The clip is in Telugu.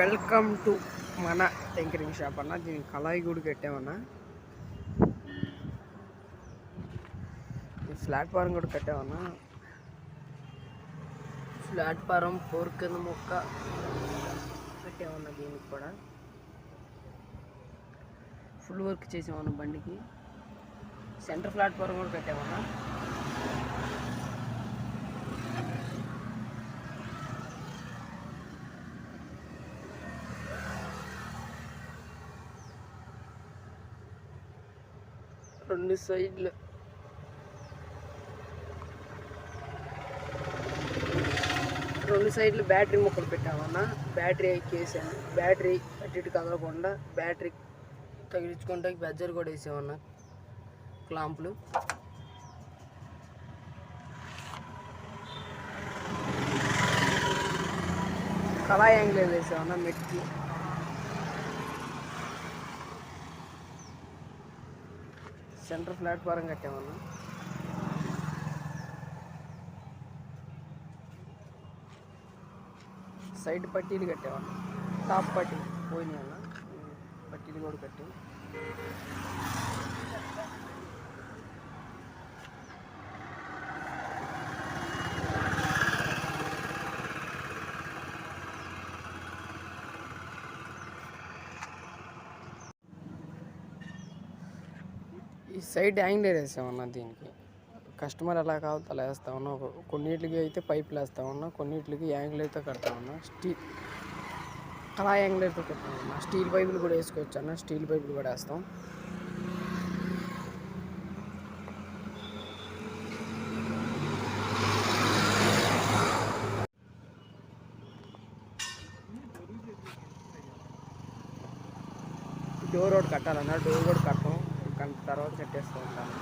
వెల్కమ్ టు మన టెంకరింగ్ షాప్ అన్న. దీనికి కళాయి కూడా కట్టామన్నా. ప్లాట్ఫారం కూడా కట్టామన్నా. ప్లాట్ఫారం ఫోర్ కింద ముక్క కట్టామన్నా దీనికి కూడా. ఫుల్ వర్క్ చేసామన్నా బండికి. సెంటర్ ప్లాట్ఫారం కూడా కట్టామన్నా. రెండు సైడ్లు. రెండు సైడ్లు బ్యాటరీ ముక్కలు పెట్టామన్నా. బ్యాటరీ ఎక్కేసాను బ్యాటరీ అటు ఇటు కదలకుండా బ్యాటరీ తగిలించుకుంటే బెజ్జర్ కూడా వేసామన్నా క్లాంపులు. కళాయి యాంగిల్ వేసామన్నా మెట్టి. సెంటర్ ప్లాట్ఫారం కట్టామన్నా. సైడ్ పట్టీలు కట్టామన్నా. టాప్ పట్టీ పోయినాయి అన్న పట్టీలు కూడా కట్టాం. ఈ సైడ్ యాంగిల్ వేసామన్నా దీనికి. కస్టమర్ ఎలా కావాలో అలా వేస్తా ఉన్నా కొన్నిటికి అయితే పైపులు వేస్తా ఉన్నా కొన్నిటికి యాంగిల్ అయితే కడతా ఉన్నా స్టీల్ అలా యాంగిల్ అయితే కడతా ఉన్నా స్టీల్ పైపులు కూడా వేసుకోవచ్చు అన్న స్టీల్ పైపులు కూడా వేస్తాం. డోర్ ఒకటి కట్టాలన్న. డోర్ కూడా కట్టం తర్వాత కట్టేస్తూ ఉంటాను.